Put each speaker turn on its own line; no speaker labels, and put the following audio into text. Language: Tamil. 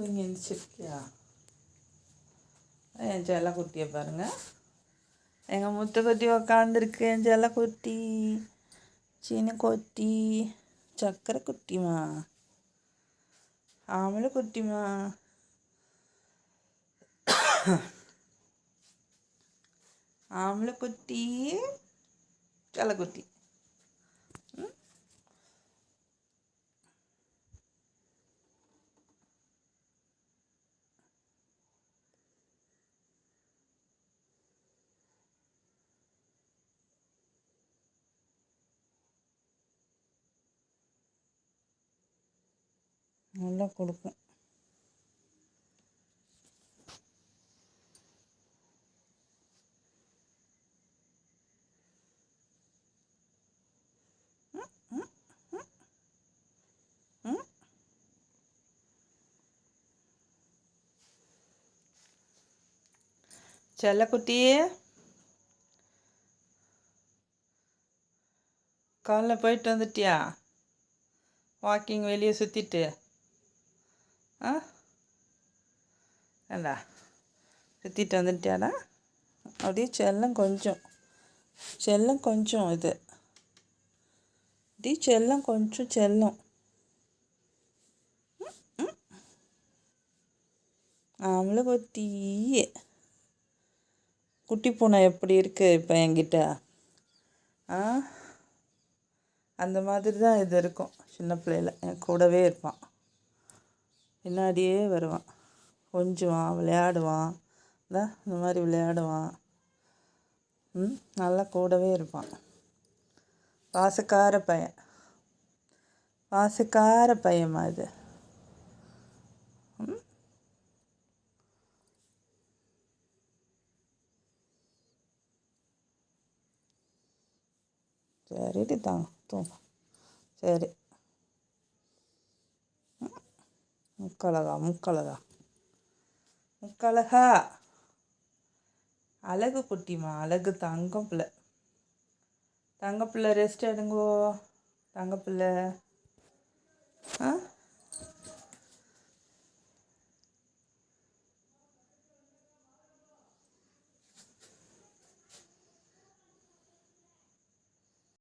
தூங்கி எழுந்திரிச்சிருக்கியா என் செல்லக்குட்டியை குட்டியை பாருங்க. எங்கள் முத்த குட்டி உக்காந்துருக்கு என் செல்லக்குட்டி சின்ன குட்டி சக்கரை குட்டிமா ஆமலை குட்டிமா ஆம்பளை குட்டி செல்லக்குட்டி நல்லா கொடுக்கும் செல்லக்குட்டியே காலைல போயிட்டு வந்துட்டியா? வாக்கிங் வெளியே சுற்றிட்டு ஆ? ஏண்டா சுற்றிட்டு வந்துட்டியாடா? அப்படியே செல்லம் கொஞ்சம். செல்லம் கொஞ்சம் இது. டி செல்லம் கொஞ்சம் செல்லம். ஆம்பளை கொத்தி குட்டி பூனை எப்படி இருக்குது இப்போ என்கிட்ட? ஆ? அந்த மாதிரி தான் இது இருக்கும். சின்ன பிள்ளையில். என் கூடவே இருப்பான். பின்னாடியே வருவான். கொஞ்சுவான் விளையாடுவான். தான் இந்த மாதிரி விளையாடுவான். ம் நல்லா கூடவே இருப்பான். பாசக்கார பையன். பாசக்கார பையன்மா இது. ம். சரிடி தாங்க தூங்க. சரி. முக்கழகா முக்கழகா? முக்கழகா? அழகு குட்டிமா அழகு தங்கம் பிள்ளை தங்க பிள்ளை ரெஸ்ட் எடுங்கோ தங்க பிள்ளை ஆ?